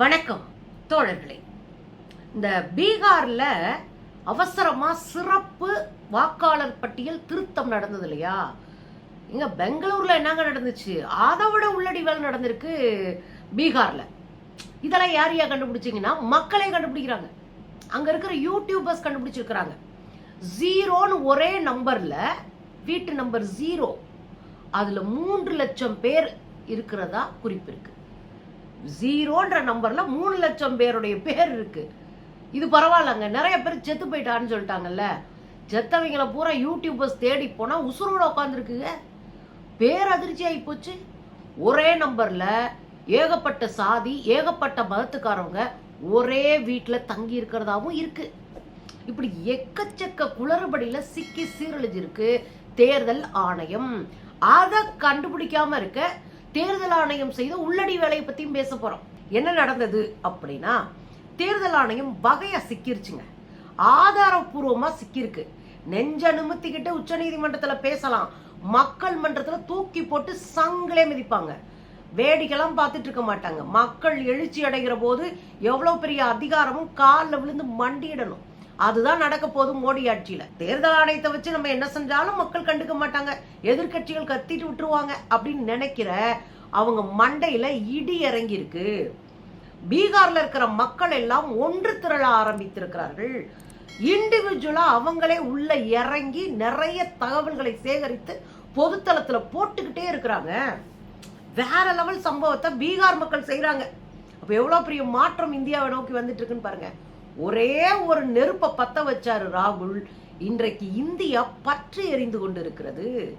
வணக்கம் தோழர்களே. இந்த பீகார்ல அவசரமா சிறப்பு வாக்காளர் பட்டியல் திருத்தம் நடந்தது இல்லையா? இங்க பெங்களூர்ல என்னங்க நடந்துச்சு? அதை விட உள்ளடி வேலை நடந்திருக்கு பீகார்ல. இதெல்லாம் யார் யார் கண்டுபிடிச்சீங்கன்னா மக்களே கண்டுபிடிக்கிறாங்க. அங்க இருக்கிற யூடியூபர்ஸ் கண்டுபிடிச்சிருக்கிறாங்க. ஜீரோன்னு ஒரே நம்பர்ல வீட்டு நம்பர் ஜீரோ. அதுல மூன்று லட்சம் பேர் இருக்கிறதா குறிப்பு இருக்கு ஜீரோன்ற நம்பர்ல மூணு லட்சம் பேருடைய பேர் இருக்கு. இது பரவாயில்லங்க. நிறைய பேர் செத்து போயிட்டான்னு சொல்லிட்டாங்கல்ல. செத்தவங்கள பூரா யூடியூபர்ஸ் தேடி போனா உசுரோட உட்காந்துருக்குங்க பேரதிர்ச்சி ஆகி போச்சு. ஒரே நம்பர்ல ஏகப்பட்ட சாதி ஏகப்பட்ட மதத்துக்காரவங்க ஒரே வீட்டில் தங்கி இருக்கிறதாவும் இருக்கு. இப்படி எக்கச்சக்க குளறுபடியில் சிக்கி சீரழிஞ்சிருக்கு தேர்தல் ஆணையம். அதை கண்டுபிடிக்காம இருக்க தேர்தல் ஆணையம் செய்த உள்ளடி வேலையை பத்தியும் பேச போறோம். என்ன நடந்தது அப்படின்னா தேர்தல் ஆணையம் வகையா சிக்கிருச்சுங்க. ஆதாரபூர்வமா சிக்கிருக்கு. நெஞ்ச நிமித்திக்கிட்டு உச்ச நீதிமன்றத்துல பேசலாம். மக்கள் மன்றத்துல தூக்கி போட்டு சங்கிலே மிதிப்பாங்க. வேடிக்கைலாம் பார்த்துட்டு இருக்க மாட்டாங்க. மக்கள் எழுச்சி அடைகிற போது எவ்வளவு பெரிய அதிகாரமும் காலில் விழுந்து மண்டியிடணும். அதுதான் நடக்க போகுது மோடி ஆட்சியில. தேர்தல் ஆணையத்தை வச்சு நம்ம என்ன செஞ்சாலும் மக்கள் கண்டுக்க மாட்டாங்க. எதிர்க்கட்சிகள் கத்திட்டு விட்டுருவாங்க அப்படின்னு நினைக்கிற அவங்க மண்டையில இடி இறங்கி இருக்கு பீகார்ல இருக்கிற மக்கள் எல்லாம் ஒன்று திரள ஆரம்பித்திருக்கிறார்கள். இண்டிவிஜுவலா அவங்களே உள்ள இறங்கி நிறைய தகவல்களை சேகரித்து பொதுத்தளத்துல போட்டுக்கிட்டே இருக்கிறாங்க. வேற லெவல் சம்பவத்தை பீகார் மக்கள் செய்யறாங்க அப்ப எவ்வளவு பெரிய மாற்றம் இந்தியாவை நோக்கி வந்துட்டு இருக்குன்னு பாருங்க. ஒரே ஒரு நெருப்பை பத்த வச்சாரு ராகுல். இன்றைக்கு இந்தியா பற்று எரிந்து கொண்டிருக்கிறது.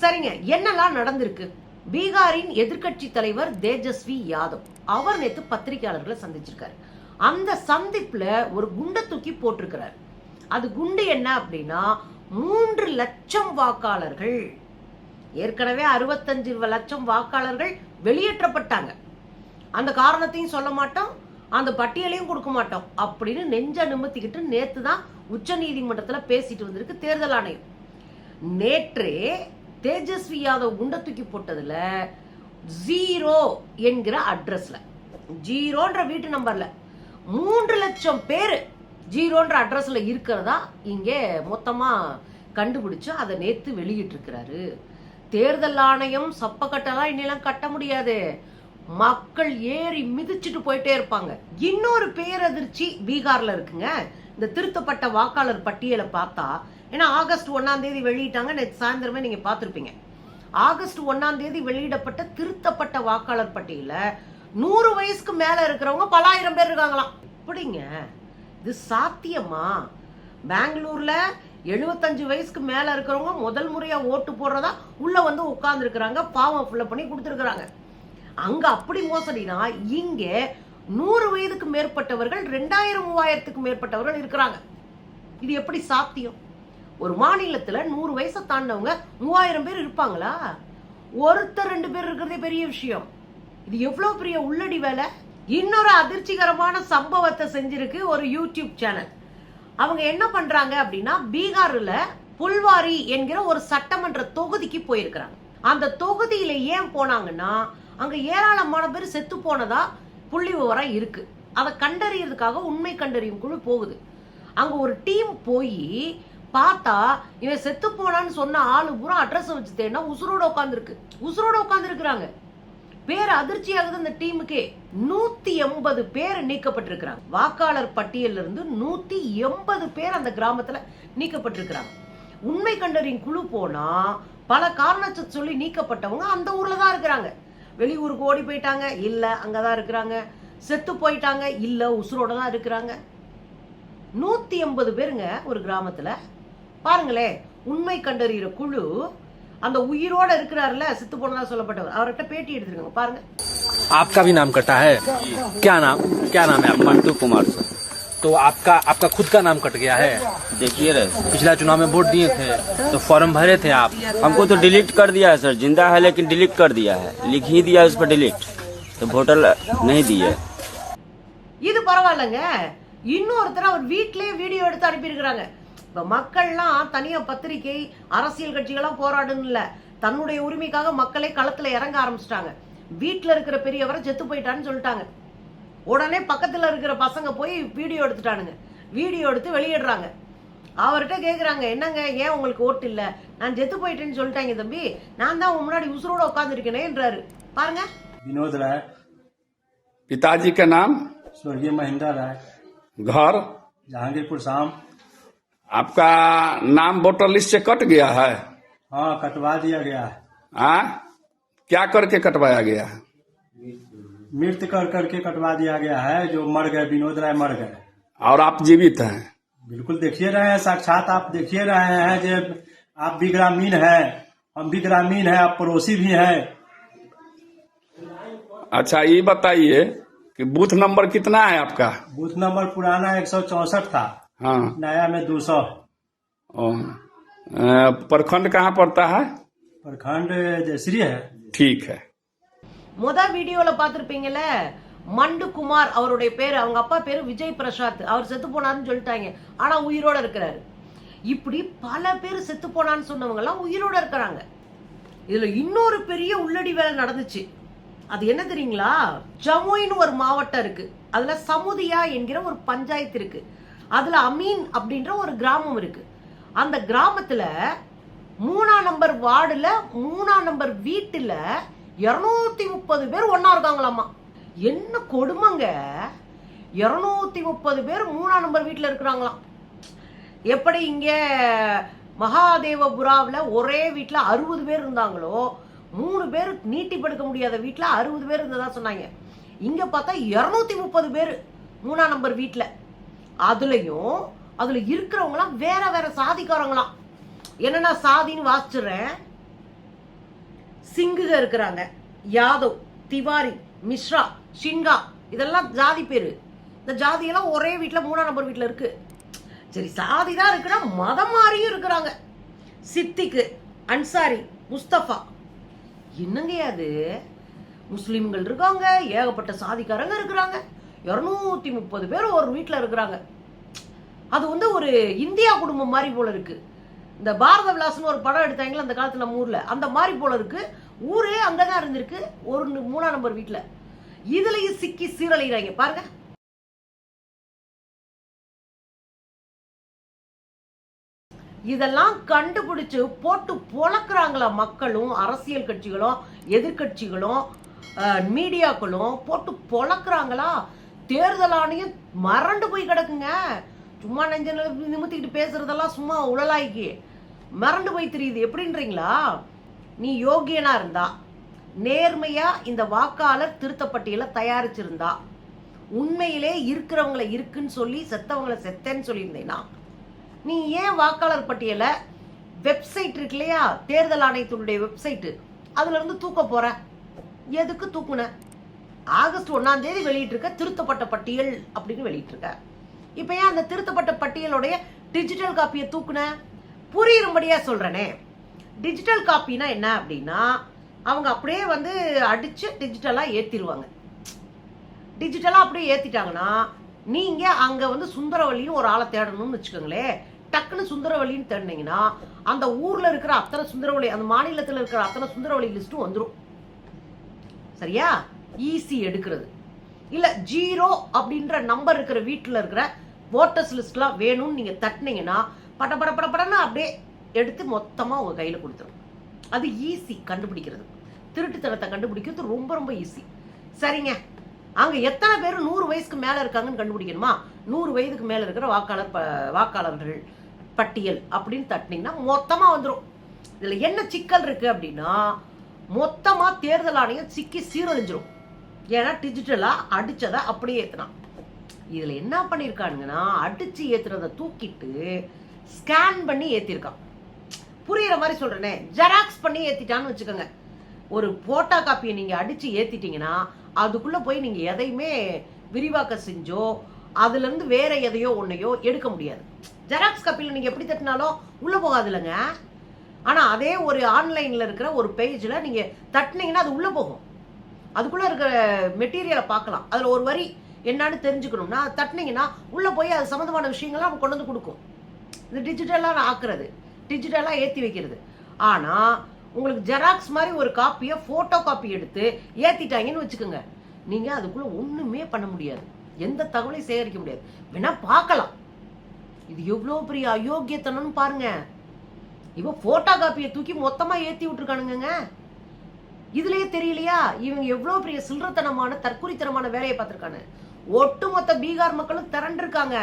சரிங்க என்னெல்லாம் நடந்திருக்கு? பீகாரின் எதிர்க்கட்சி தலைவர் தேஜஸ்வி யாதவ். அவர் நேற்று பத்திரிகையாளர்களை சந்திச்சிருக்காரு. அந்த சந்திப்புல ஒரு குண்டை தூக்கி போட்டிருக்கிறார். அது குண்டு என்ன அப்படின்னா மூன்று லட்சம் வாக்காளர்கள் ஏற்கனவே அறுபத்தஞ்சு லட்சம் வாக்காளர்கள் வெளியேற்றப்பட்டாங்க. அந்த காரணத்தையும் சொல்ல மாட்டோம். அந்த பட்டியலையும் கொடுக்க மாட்டோம் அப்படின்னு நெஞ்ச நிமித்திக்கிட்டு நேற்று தான் உச்ச நீதிமன்றத்தில் பேசிட்டு வந்திருக்கு தேர்தல் ஆணையம். நேற்றே தேஜஸ்வி யாதவ் குண்டை தூக்கி போட்டதுல ஜீரோ என்கிற அட்ரஸ்ல ஜீரோன்ற வீட்டு நம்பர்ல மூன்று லட்சம் பேர் ஜீரோன்ற அட்ரஸ்ல இருக்கிறதா இங்கே மொத்தமா கண்டுபிடிச்சு அதை நேத்து வெளியிட்டு இருக்கிறாரு தேர்தல் ஆணையம் சப்பக்கட்டெல்லாம் இன்னெல்லாம் கட்ட முடியாது. மக்கள் ஏறி மிதிச்சுட்டு போயிட்டே இருப்பாங்க. இன்னொரு பேரதிர்ச்சி பீகார்ல இருக்குங்க. இந்த திருத்தப்பட்ட வாக்காளர் பட்டியலை பார்த்தா ஏன்னா ஆகஸ்ட் ஒன்னாம் தேதி வெளியிட்டாங்க நேற்று சாயந்தரமே நீங்க பார்த்துருப்பீங்க. ஆகஸ்ட் ஒன்னாம் தேதி வெளியிடப்பட்ட திருத்தப்பட்ட வாக்காளர் பட்டியல நூறு வயசுக்கு மேல இருக்கிறவங்க பலாயிரம் பேர் இருக்காங்களாம். எப்படிங்க? இது சாத்தியமா? பெங்களூர்ல எழுபத்தஞ்சு வயசுக்கு மேல இருக்கிறவங்க முதல் முறையா ஓட்டு போடுறதா? உள்ள வந்து உட்கார்ந்து இருக்கிறாங்க பாவம் ஃபில்லப் பண்ணி கொடுத்துருக்காங்க அங்க அப்படி மோசடினா இங்க நூறு வயதுக்கு மேற்பட்டவர்கள் ரெண்டாயிரம் மூவாயிரத்துக்கு மேற்பட்டவர்கள் இருக்கிறாங்க. இது எப்படி சாத்தியம்? ஒரு மாநிலத்துல நூறு வயசை தாண்டவங்க மூவாயிரம் பேர் இருப்பாங்களா? ஒருத்தர் ரெண்டு பேர் இருக்கிறதே பெரிய விஷயம். இது எவ்வளவு பெரிய உள்ளடி வேலை? இன்னொரு அதிர்ச்சிகரமான சம்பவத்தை செஞ்சிருக்கு ஒரு யூடியூப் சேனல். அவங்க என்ன பண்றாங்க அப்படின்னா பீகார்ல புல்வாரி என்கிற ஒரு சட்டமன்ற தொகுதிக்கு போயிருக்கிறாங்க. அந்த தொகுதியில ஏன் போனாங்கன்னா அங்கே ஏராளமான பேர் செத்து போனதா புள்ளி விவரம் இருக்கு. அதை கண்டறியறதுக்காக உண்மை கண்டறியும் குழு போகுது. அங்க ஒரு டீம் போய் பார்த்தா இவன் செத்து போனான்னு சொன்ன ஆளு பூரா அட்ரஸ் வச்சு தேடினா உசுரோட உட்காந்துருக்கு உசுரோட உட்காந்துருக்குறாங்க பேர் அதிர்ச்சியாகுது அந்த டீமுக்கே. நூத்தி எண்பது பேர் நீக்கப்பட்டிருக்கிறாங்க. வாக்காளர் பட்டியல இருந்து நூத்தி எண்பது பேர் அந்த கிராமத்துல நீக்கப்பட்டிருக்கிறாங்க. உண்மை கண்டறியும் குழு போனா பல காரணத்தை சொல்லி நீக்கப்பட்டவங்க அந்த ஊர்ல தான் இருக்கிறாங்க. வெளியூருக்கு ஓடி போயிட்டாங்க இல்ல அங்கதான் இருக்கிறாங்க செத்து போயிட்டாங்க இல்ல உசுரோட தான் இருக்கிறாங்க நூத்தி எண்பது பேருங்க ஒரு கிராமத்துல பாருங்களேன் உண்மை கண்டறிகிற குழு அந்த உயிரோட இருக்கிறாருல செத்து போனதா சொல்லப்பட்டவர் அவர்கிட்ட பேட்டி எடுத்திருக்காங்க பாருங்க आपका भी नाम कटा है क्या नाम क्या नाम है आपका मंटू कुमार सर तो आपका आपका खुद का नाम कट गया है देखिए रहे पिछला चुनाव में वोट दिए थे तो फॉर्म भरे थे आप हमको तो डिलीट कर दिया है सर जिंदा है लेकिन डिलीट कर दिया है लिख ही दिया है उस पर डिलीट तो वोटर नहीं दिए இது பரவாயில்லைங்க இன்னொருத்தர் அவர் வீட்டிலேயே வீடியோ எடுத்து அனுப்பியிருக்கிறாங்க இப்ப மக்கள்லாம் தனியா பத்திரிகை அரசியல் கட்சிகள்லாம் போராடுன்னு இல்ல தன்னுடைய உரிமைக்காக மக்களே களத்துல இறங்க ஆரம்பிச்சிட்டாங்க வீட்டுல இருக்கிற பெரியவரை செத்து போயிட்டான்னு சொல்லிட்டாங்க உடனே பக்கத்துல இருக்கிற பசங்க போய் வீடியோ எடுத்துட்டானுங்க வீடியோ எடுத்து வெளியிடுறாங்க அவர்கிட்ட கேக்குறாங்க என்னங்க ஏன் உங்களுக்கு ஓட்டு இல்ல நான் செத்து போயிட்டேன்னு சொல்லிட்டாங்க தம்பி நான் தான் உன் முன்னாடி உசுரோட உட்காந்துருக்கேனேன்றாரு பாருங்க विनोद राय पिताजी का नाम स्वर्गीय महेंद्र राय घर जहांगीरपुर शाम आपका नाम वोटर लिस्ट से कट गया है हाँ कटवा दिया गया है आ? क्या करके कटवाया गया है मृत कर करके कटवा दिया गया है जो मर गए विनोद राय मर गए। और आप जीवित हैं। बिल्कुल देखिए रहे हैं साक्षात आप देखिए रहे हैं जो आप भी ग्रामीण है हम भी ग्रामीण है आप पड़ोसी भी हैं। अच्छा ये बताइए कि बूथ नंबर कितना है आपका? बूथ नंबर पुराना एक सौ चौसठ था हाँ। नया में दो सौ। प्रखंड कहाँ पड़ता है? प्रखंड जयश्री है। ठीक है। முத வீடியோல பார்த்திருப்பீங்கல்ல மண்டு குமார் அவருடைய பேர் அவங்க அப்பா பேரு விஜய் பிரசாத். அவர் செத்து போனாருன்னு சொல்லிட்டாங்க. ஆனா உயிரோட இருக்கிறாரு. இப்படி பல பேர் செத்து போனான்னு சொன்னவங்க எல்லாம் உயிரோட இருக்கிறாங்க. இதுல இன்னொரு பெரிய உள்ளடி வேலை நடந்துச்சு. அது என்ன தெரியுங்களா? ஜமுயின்னு ஒரு மாவட்டம் இருக்கு. அதுல சமுதியா என்கிற ஒரு பஞ்சாயத்து இருக்கு. அதுல அமீன் அப்படின்ற ஒரு கிராமம் இருக்கு. அந்த கிராமத்துல மூணாம் நம்பர் வார்டுல மூணாம் நம்பர் வீட்டுல இரநூத்தி முப்பது பேர் ஒன்றா இருக்காங்களாமா என்ன கொடுமைங்க? இரநூத்தி முப்பது பேர் மூணாம் நம்பர் வீட்டுல இருக்கிறாங்களாம். எப்படி இங்க மகாதேவபுராவில் ஒரே வீட்டில் அறுபது பேர் இருந்தாங்களோ மூணு பேர் நீட்டி படுக்க முடியாத வீட்டில் அறுபது பேர் இருந்ததா சொன்னாங்க. இங்கே பார்த்தா இரநூத்தி முப்பது பேர் மூணாம் நம்பர் வீட்டில் அதுலேயும் அதில் இருக்கிறவங்களாம் வேற வேற சாதிக்காரங்களாம். என்னென்னா சாதின்னு வாசிச்சிடுறேன். சிங்குக இருக்கிறாங்க. யாதவ் திவாரி மிஸ்ரா ஷின்கா இதெல்லாம் ஜாதி பேர். இந்த ஜாதியெல்லாம் ஒரே வீட்டில் மூணாம் நம்பர் வீட்டில் இருக்கு. சரி சாதி தான் இருக்குன்னா மதம் மாறியும் இருக்கிறாங்க. சித்திக்கு அன்சாரி முஸ்தபா. என்னங்க அது? முஸ்லீம்கள் இருக்காங்க ஏகப்பட்ட சாதிக்காரங்க இருக்கிறாங்க. இரநூத்தி முப்பது பேர் ஒரு வீட்டில் இருக்கிறாங்க. அது வந்து ஒரு இந்தியா குடும்பம் மாதிரி போல இருக்குது இந்த பாரத விலாசம்னு ஒரு படம் எடுத்தாங்களே அந்த காலத்தில் நம்ம ஊரில். அந்த மாதிரி போல இருக்கு. ஊரே அங்கதான் இருந்திருக்கு. ஒரு மூணாம் நம்பர் வீட்டில் இதுலயும் சிக்கி சீரழிகிறாங்க. பாருங்க. இதெல்லாம் கண்டுபிடிச்சு போட்டு பொளக்குறாங்களா மக்களும் அரசியல் கட்சிகளும் எதிர்க்கட்சிகளும் மீடியாக்களும் போட்டு பொளக்குறாங்களா தேர்தல் ஆணையம் மறண்டு போய் கிடக்குங்க. சும்மா நெஞ்ச நிமித்திக்கிட்டு பேசுறதெல்லாம் சும்மா உழலாய்க்கு மறண்டு போய் தெரியுது. எப்படின்றீங்களா? நீ யோகியனா இருந்தா நேர்மையா இந்த வாக்காளர் திருத்தப்பட்டியலை தயாரிச்சிருந்தா உண்மையிலே இருக்கிறவங்கள இருக்குன்னு சொல்லி செத்தவங்கள செத்தேன்னு சொல்லியிருந்தேன்னா நீ ஏன் வாக்காளர் பட்டியலை வெப்சைட் இருக்கு இல்லையா? தேர்தல் ஆணையத்தினுடைய வெப்சைட்டு. அதுல இருந்து தூக்க போற. எதுக்கு தூக்குன? ஆகஸ்ட் ஒன்னாம் தேதி வெளியிட்டிருக்க திருத்தப்பட்ட பட்டியல் அப்படின்னு வெளியிட்டிருக்க. இப்போ ஏன் அந்த திருத்தப்பட்ட பட்டியலுடைய டிஜிட்டல் காப்பியை தூக்குன? புரியும்படியா சொல்கிறேனே டிஜிட்டல் காப்பினா என்ன அப்படின்னா அவங்க அப்படியே வந்து அடிச்சு டிஜிட்டலா ஏற்றிடுவாங்க டிஜிட்டலா அப்படியே ஏத்திட்டாங்கன்னா நீங்க அங்க வந்து சுந்தரவல்லின்னு ஒரு ஆளை தேடணும்னு வச்சுக்கோங்களேன் டக்குன்னு சுந்தரவல்லின்னு தேடினீங்கன்னா அந்த ஊர்ல இருக்கிற அத்தனை சுந்தரவல்லி அந்த மாநிலத்துல இருக்கிற அத்தனை சுந்தரவல்லி லிஸ்ட்டும் வந்துடும் சரியா? ஈஸி எடுக்கிறது. இல்ல ஜீரோ அப்படின்ற நம்பர் இருக்கிற வீட்டுல இருக்கிற ஓட்டர்ஸ் லிஸ்ட்லாம் வேணும்னு நீங்க தட்டினீங்கன்னா பட பட பட படன்னு அப்படியே எடுத்து மொத்தமாக உங்கள் கையில் கொடுத்துரும். அது ஈஸி கண்டுபிடிக்கிறது. திருட்டுத்தனத்தை கண்டுபிடிக்கிறது ரொம்ப ரொம்ப ஈஸி சரிங்க. அங்கே எத்தனை பேர் நூறு வயசுக்கு மேலே இருக்காங்கன்னு கண்டுபிடிக்கணுமா? நூறு வயதுக்கு மேலே இருக்கிற வாக்காளர் ப- வாக்காளர்கள் பட்டியல் அப்படின்னு தட்டினீங்கன்னா மொத்தமாக வந்துடும் இதில் என்ன சிக்கல் இருக்கு அப்படின்னா மொத்தமாக தேர்தல் ஆணையம் சிக்கி சீரழிஞ்சிரும். ஏன்னா டிஜிட்டலாக அடித்ததை அப்படியே ஏற்றினான் இதில் என்ன பண்ணியிருக்கானுங்கன்னா அடிச்சு ஏற்றுறதை தூக்கிட்டு ஸ்கேன் பண்ணி ஏற்றிருக்கான் புரியுற மாதிரி சொல்கிறேனே ஜெராக்ஸ் பண்ணி ஏற்றிட்டான்னு வச்சுக்கோங்க. ஒரு ஃபோட்டோ காப்பியை நீங்கள் அடித்து ஏற்றிட்டீங்கன்னா அதுக்குள்ளே போய் நீங்கள் எதையுமே விரிவாக்க செஞ்சோ அதுலேருந்து வேற எதையோ ஒன்றையோ எடுக்க முடியாது. ஜெராக்ஸ் காப்பியில் நீங்கள் எப்படி தட்டினாலும் உள்ளே போகாது இல்லைங்க அதே ஒரு ஆன்லைனில் இருக்கிற ஒரு பேஜில் நீங்கள் தட்டினீங்கன்னா அது உள்ளே போகும். அதுக்குள்ளே இருக்கிற மெட்டீரியலை பார்க்கலாம். அதில் ஒரு வரி என்னன்னு தெரிஞ்சுக்கணும்னா தட்டினீங்கன்னா உள்ளே போய் அது சம்மந்தமான விஷயங்கள்லாம் அவங்க கொண்டு வந்து கொடுக்கும். இது டிஜிட்டலாக ஆக்குறது. டிஜிட்டலாக ஏற்றி வைக்கிறது. ஆனால் உங்களுக்கு ஜெராக்ஸ் மாதிரி ஒரு காப்பியை ஃபோட்டோ காப்பி எடுத்து ஏற்றிட்டாங்கன்னு வச்சுக்கோங்க. நீங்கள் அதுக்குள்ளே ஒன்றுமே பண்ண முடியாது. எந்த தகவலையும் சேகரிக்க முடியாது. வேணால் பார்க்கலாம். இது எவ்வளோ பெரிய அயோக்கியத்தனம்னு பாருங்க. இவன் ஃபோட்டோ காப்பியை தூக்கி மொத்தமாக ஏற்றி விட்டுருக்கானுங்க இதுலயே தெரியலையா? இவங்க எவ்வளோ பெரிய சில்லறத்தனமான தற்கொலைத்தனமான வேலையை பார்த்துருக்கானு. ஒட்டுமொத்த பீகார் மக்களும் திரண்டிருக்காங்க.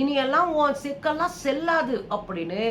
இனியெல்லாம் உன் சிக்கெல்லாம் செல்லாது அப்படின்னு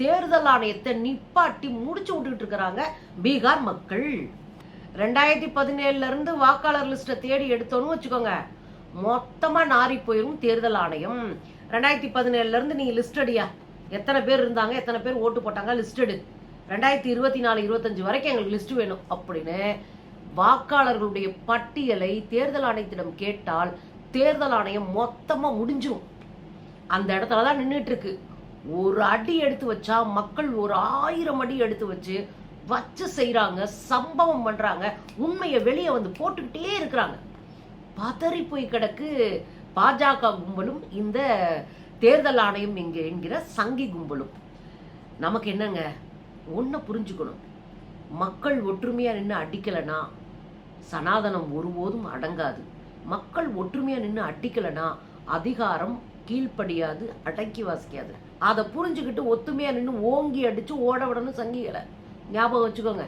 தேர்தல் ஆணையத்தை நிப்பாட்டி முடிச்சு விட்டுட்டு இருக்கிறாங்க பீகார் மக்கள். ரெண்டாயிரத்தி பதினேழுல இருந்து வாக்காளர் லிஸ்ட்டை தேடி எடுத்தோன்னு வச்சுக்கோங்க. மொத்தமா நாரி போயிரும் தேர்தல் ஆணையம். ரெண்டாயிரத்தி பதினேழுல இருந்து நீ லிஸ்ட் அடியா எத்தனை பேர் இருந்தாங்க எத்தனை பேர் ஓட்டு போட்டாங்க லிஸ்ட் எடு. ரெண்டாயிரத்தி இருபத்தி நாலு இருபத்தஞ்சு வரைக்கும் எங்களுக்கு லிஸ்ட் வேணும் அப்படின்னு வாக்காளர்களுடைய பட்டியலை தேர்தல் ஆணையத்திடம் கேட்டால் தேர்தல் ஆணையம் மொத்தமா முடிஞ்சிடும் அந்த இடத்துல தான் நின்றுட்டு இருக்கு ஒரு அடி எடுத்து வச்சா மக்கள் ஒரு ஆயிரம் அடி எடுத்து வச்சு வச்சு செய்கிறாங்க சம்பவம் பண்ணுறாங்க உண்மையை வெளியே வந்து போட்டுக்கிட்டே இருக்கிறாங்க. பதறி போய் கிடக்கு பாஜக கும்பலும் இந்த தேர்தல் ஆணையம் எங்க என்கிற சங்கி கும்பலும். நமக்கு என்னங்க? ஒன்றை புரிஞ்சுக்கணும். மக்கள் ஒற்றுமையாக நின்று அடிக்கலைன்னா சனாதனம் ஒருபோதும் அடங்காது. மக்கள் ஒற்றுமையாக நின்று அடிக்கலைன்னா அதிகாரம் கீழ்ப்படியாது அடக்கி வாசிக்காது. அதை புரிஞ்சுக்கிட்டு ஒத்துமையா நின்று ஓங்கி அடிச்சு ஓட விடணும் சங்கிகளை. ஞாபகம் வச்சுக்கோங்க.